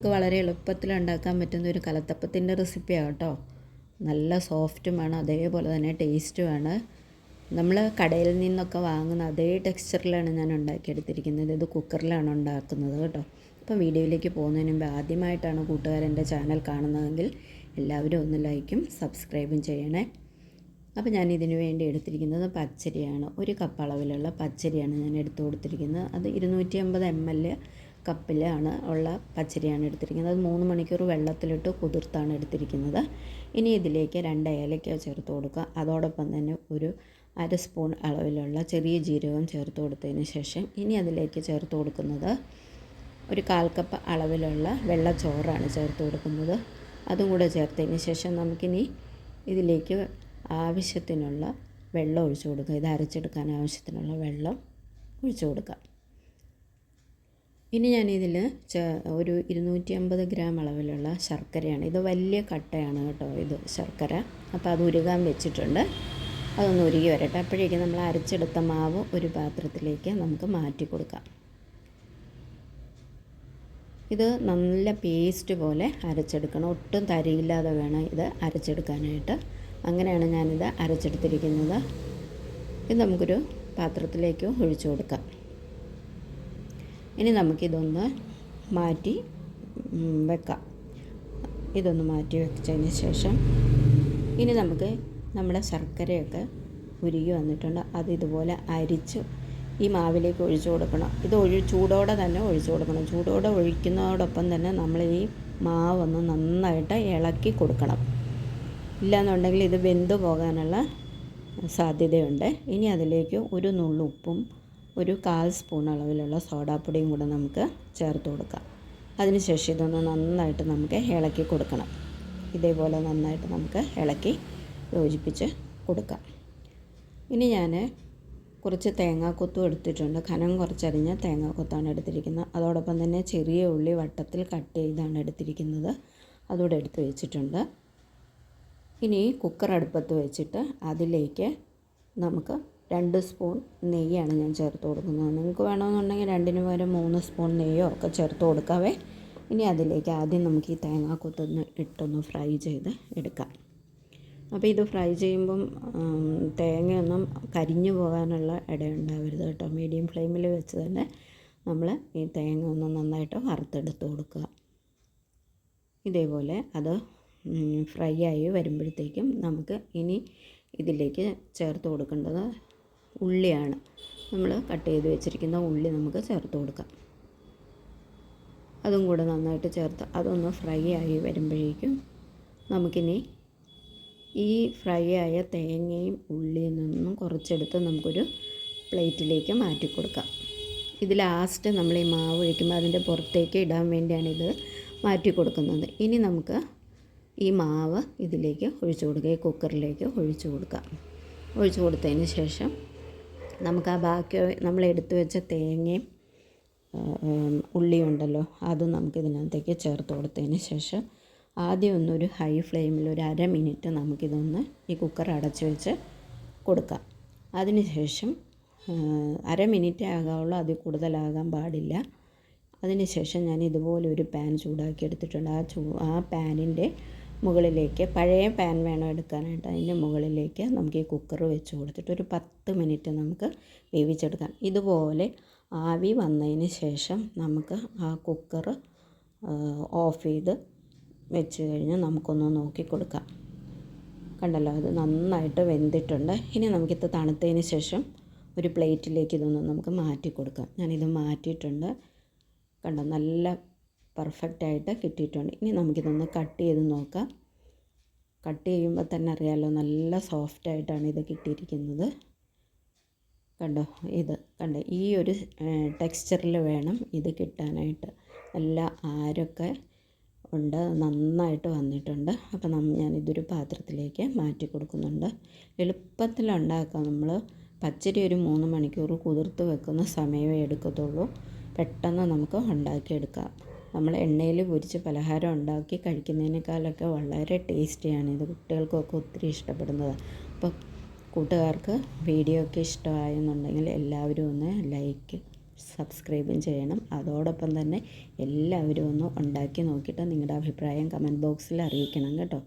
നമുക്ക് വളരെ എളുപ്പത്തിൽ ഉണ്ടാക്കാൻ പറ്റുന്ന ഒരു കലത്തപ്പത്തിന്റെ റെസിപ്പിയാണ് കേട്ടോ. നല്ല സോഫ്റ്റും സോഫ്റ്റുമാണ് അതേപോലെ തന്നെ ടേസ്റ്റുമാണ്. നമ്മൾ കടയിൽ നിന്നൊക്കെ വാങ്ങുന്ന അതേ ടെക്സ്ചറിലാണ് ഞാൻ ഉണ്ടാക്കിയെടുത്തിരിക്കുന്നത്. ഇത് കുക്കറിലാണ് ഉണ്ടാക്കുന്നത് കേട്ടോ. അപ്പം വീഡിയോയിലേക്ക് പോകുന്നതിന് മുമ്പ് ആദ്യമായിട്ടാണ് കൂട്ടുകാരെന്റെ ചാനൽ കാണുന്നതെങ്കിൽ എല്ലാവരും ഒന്ന് ലൈക്കും സബ്സ്ക്രൈബും ചെയ്യണേ. അപ്പോൾ ഞാൻ ഇതിനു വേണ്ടി എടുത്തിരിക്കുന്നത് പച്ചരിയാണ്. ഒരു കപ്പ് അളവിലുള്ള പച്ചരിയാണ് ഞാൻ എടുത്തു കൊടുത്തിരിക്കുന്നത്. അത് ഇരുന്നൂറ്റി അമ്പത് എം എൽ കപ്പിലാണ് ഉള്ള പച്ചരിയാണ് എടുത്തിരിക്കുന്നത്. അത് മൂന്ന് മണിക്കൂർ വെള്ളത്തിലിട്ട് കുതിർത്താണ് എടുത്തിരിക്കുന്നത്. ഇനി ഇതിലേക്ക് രണ്ട് ഏലക്ക ചേർത്ത് കൊടുക്കുക. അതോടൊപ്പം തന്നെ ഒരു അര സ്പൂൺ അളവിലുള്ള ചെറിയ ജീരകം ചേർത്ത് കൊടുത്തതിന് ശേഷം ഇനി അതിലേക്ക് ചേർത്ത് കൊടുക്കുന്നത് ഒരു കാൽ കപ്പ് അളവിലുള്ള വെള്ളച്ചോറാണ് ചേർത്ത് കൊടുക്കുന്നത്. അതും കൂടെ ചേർത്തതിന് ശേഷം നമുക്കിനി ഇതിലേക്ക് ആവശ്യത്തിനുള്ള വെള്ളം ഒഴിച്ചു കൊടുക്കുക. ഇത് അരച്ചെടുക്കാൻ ആവശ്യത്തിനുള്ള വെള്ളം ഒഴിച്ചു കൊടുക്കാം. ഇനി ഞാനിതിൽ ച ഒരു ഇരുന്നൂറ്റി അമ്പത് ഗ്രാം അളവിലുള്ള ശർക്കരയാണ്. ഇത് വലിയ കട്ടയാണ് കേട്ടോ ഇത് ശർക്കര. അപ്പോൾ അത് ഉരുകാൻ വെച്ചിട്ടുണ്ട്. അതൊന്ന് ഉരുകി വരട്ടെ. അപ്പോഴേക്കും നമ്മൾ അരച്ചെടുത്ത മാവ് ഒരു പാത്രത്തിലേക്ക് നമുക്ക് മാറ്റി കൊടുക്കാം. ഇത് നല്ല പേസ്റ്റ് പോലെ അരച്ചെടുക്കണം. ഒട്ടും തരിയില്ലാതെ വേണം ഇത് അരച്ചെടുക്കാനായിട്ട്. അങ്ങനെയാണ് ഞാനിത് അരച്ചെടുത്തിരിക്കുന്നത്. ഇത് നമുക്കൊരു പാത്രത്തിലേക്ക് ഒഴിച്ചു കൊടുക്കാം. ഇനി നമുക്കിതൊന്ന് മാറ്റി വെക്കാം. ഇതൊന്ന് മാറ്റി വെച്ചതിന് ശേഷം ഇനി നമുക്ക് നമ്മുടെ ശർക്കരയൊക്കെ ഉരുകി വന്നിട്ടുണ്ട്. അത് ഇതുപോലെ അരിച്ച് ഈ മാവിലേക്ക് ഒഴിച്ചു കൊടുക്കണം. ഇത് ഒഴി ചൂടോടെ തന്നെ ഒഴിച്ചു കൊടുക്കണം. ചൂടോടെ ഒഴിക്കുന്നതോടൊപ്പം തന്നെ നമ്മൾ ഈ മാവൊന്ന് നന്നായിട്ട് ഇളക്കി കൊടുക്കണം. ഇല്ലയെന്നുണ്ടെങ്കിൽ ഇത് വെന്തു പോകാനുള്ള സാധ്യതയുണ്ട്. ഇനി അതിലേക്ക് ഒരു നുള്ളുപ്പും ഒരു കാൽ സ്പൂൺ അളവിലുള്ള സോഡാപ്പൊടിയും കൂടെ നമുക്ക് ചേർത്ത് കൊടുക്കാം. അതിനുശേഷം ഇതൊന്ന് നന്നായിട്ട് നമുക്ക് ഇളക്കി കൊടുക്കണം. ഇതേപോലെ നന്നായിട്ട് നമുക്ക് ഇളക്കി യോജിപ്പിച്ച് കൊടുക്കാം. ഇനി ഞാൻ കുറച്ച് തേങ്ങാക്കൊത്തും എടുത്തിട്ടുണ്ട്. ഖനം കുറച്ചരിഞ്ഞ തേങ്ങാക്കൊത്താണ് എടുത്തിരിക്കുന്നത്. അതോടൊപ്പം തന്നെ ചെറിയ ഉള്ളി വട്ടത്തിൽ കട്ട് ചെയ്താണ് എടുത്തിരിക്കുന്നത്. അതുകൂടെ എടുത്ത് വെച്ചിട്ടുണ്ട്. ഇനി കുക്കർ അടുപ്പത്ത് വെച്ചിട്ട് അതിലേക്ക് നമുക്ക് രണ്ട് സ്പൂൺ നെയ്യാണ് ഞാൻ ചേർത്ത് കൊടുക്കുന്നത്. നിങ്ങൾക്ക് വേണമെന്നുണ്ടെങ്കിൽ രണ്ടിന് പകരം മൂന്ന് സ്പൂൺ നെയ്യോ ഒക്കെ ചേർത്ത് കൊടുക്കാവേ. ഇനി അതിലേക്ക് ആദ്യം നമുക്ക് ഈ തേങ്ങാക്കൊത്തൊന്ന് ഇട്ടൊന്ന് ഫ്രൈ ചെയ്ത് എടുക്കാം. അപ്പോൾ ഇത് ഫ്രൈ ചെയ്യുമ്പം തേങ്ങയൊന്നും കരിഞ്ഞു പോകാനുള്ള ഇടയുണ്ടാവരുത് കേട്ടോ. മീഡിയം ഫ്ലെയിമിൽ വെച്ച് തന്നെ നമ്മൾ ഈ തേങ്ങ ഒന്ന് നന്നായിട്ട് വറുത്തെടുത്ത് കൊടുക്കുക. ഇതേപോലെ അത് ഫ്രൈ ആയി വരുമ്പോഴത്തേക്കും നമുക്ക് ഇനി ഇതിലേക്ക് ചേർത്ത് കൊടുക്കേണ്ടത് ഉള്ളിയാണ്. നമ്മൾ കട്ട് ചെയ്ത് വെച്ചിരിക്കുന്ന ഉള്ളി നമുക്ക് ചേർത്ത് കൊടുക്കാം. അതും കൂടെ നന്നായിട്ട് ചേർത്ത് അതൊന്ന് ഫ്രൈ ആയി വരുമ്പോഴേക്കും നമുക്കിനി ഈ ഫ്രൈ ആയ തേങ്ങയും ഉള്ളിയിൽ നിന്നും കുറച്ചെടുത്ത് നമുക്കൊരു പ്ലേറ്റിലേക്ക് മാറ്റി കൊടുക്കാം. ഇത് ലാസ്റ്റ് നമ്മൾ ഈ മാവ് ഒഴിക്കുമ്പോൾ അതിന്റെ പുറത്തേക്ക് ഇടാൻ വേണ്ടിയാണ് ഇത് മാറ്റി കൊടുക്കുന്നത്. ഇനി നമുക്ക് ഈ മാവ് ഇതിലേക്ക് ഒഴിച്ചു കൊടുക്കുക ഈ കുക്കറിലേക്ക് ഒഴിച്ചു കൊടുക്കാം. ഒഴിച്ചു കൊടുത്തതിന് ശേഷം നമുക്ക് ആ ബാക്കി നമ്മൾ എടുത്തു വെച്ച തേങ്ങയും ഉള്ളിയുണ്ടല്ലോ അതും നമുക്ക് ഇതിനകത്തേക്ക് ചേർത്ത് കൊടുത്തതിന് ശേഷം ആദ്യം ഒന്നൊരു ഹൈ ഫ്ലെയിമിൽ ഒരു അര മിനിറ്റ് നമുക്കിതൊന്ന് ഈ കുക്കർ അടച്ചു വെച്ച് കൊടുക്കാം. അതിന് ശേഷം അര മിനിറ്റ് ആകാവുള്ളൂ അതിൽ കൂടുതലാകാൻ പാടില്ല. അതിന് ശേഷം ഞാൻ ഇതുപോലെ ഒരു പാൻ ചൂടാക്കി എടുത്തിട്ടുണ്ട്. ആ ചൂ ആ പാനിന്റെ മുകളിലേക്ക് പഴയ പാൻ വേണം എടുക്കാനായിട്ട് അതിന്റെ മുകളിലേക്ക് നമുക്ക് ഈ കുക്കർ വെച്ച് കൊടുത്തിട്ട് ഒരു പത്ത് മിനിറ്റ് നമുക്ക് വേവിച്ചെടുക്കാം. ഇതുപോലെ ആവി വന്നതിന് ശേഷം നമുക്ക് ആ കുക്കർ ഓഫ് ചെയ്ത് വെച്ച് കഴിഞ്ഞാൽ നമുക്കൊന്ന് നോക്കി കൊടുക്കാം. കണ്ടല്ലോ അത് നന്നായിട്ട് വെന്തിട്ടുണ്ട്. ഇനി നമുക്കിത് തണുത്തതിന് ശേഷം ഒരു പ്ലേറ്റിലേക്ക് ഇതൊന്ന് നമുക്ക് മാറ്റി കൊടുക്കാം. ഞാനിത് മാറ്റിയിട്ടുണ്ട്. കണ്ടോ നല്ല പെർഫെക്റ്റായിട്ട് കിട്ടിയിട്ടുണ്ട്. ഇനി നമുക്കിതൊന്ന് കട്ട് ചെയ്ത് നോക്കാം. കട്ട് ചെയ്യുമ്പോൾ തന്നെ അറിയാമല്ലോ നല്ല സോഫ്റ്റായിട്ടാണ് ഇത് കിട്ടിയിരിക്കുന്നത്. കണ്ടോ ഇത് കണ്ടോ ഈ ഒരു ടെക്സ്ചറിൽ വേണം ഇത് കിട്ടാനായിട്ട്. നല്ല ആരൊക്കെ ഉണ്ട് നന്നായിട്ട് വന്നിട്ടുണ്ട്. അപ്പം നം ഞാനിതൊരു പാത്രത്തിലേക്ക് മാറ്റി കൊടുക്കുന്നുണ്ട്. എളുപ്പത്തിൽ ഉണ്ടാക്കാം. നമ്മൾ പച്ചരി ഒരു മൂന്ന് മണിക്കൂർ കുതിർത്ത് വെക്കുന്ന സമയമേ എടുക്കത്തുള്ളൂ. പെട്ടെന്ന് നമുക്ക് ഉണ്ടാക്കിയെടുക്കാം. നമ്മൾ എണ്ണയിൽ പൊരിച്ച് പലഹാരം ഉണ്ടാക്കി കഴിക്കുന്നതിനേക്കാളൊക്കെ വളരെ ടേസ്റ്റിയാണ്. ഇത് കുട്ടികൾക്കൊക്കെ ഒത്തിരി ഇഷ്ടപ്പെടുന്നത്. അപ്പോൾ കൂട്ടുകാർക്ക് വീഡിയോ ഒക്കെ ഇഷ്ടമായെന്നുണ്ടെങ്കിൽ എല്ലാവരും ഒന്ന് ലൈക്ക് സബ്സ്ക്രൈബും ചെയ്യണം. അതോടൊപ്പം തന്നെ എല്ലാവരും ഒന്ന് ഉണ്ടാക്കി നോക്കിയിട്ട് നിങ്ങളുടെ അഭിപ്രായം കമന്റ് ബോക്സിൽ അറിയിക്കണം കേട്ടോ.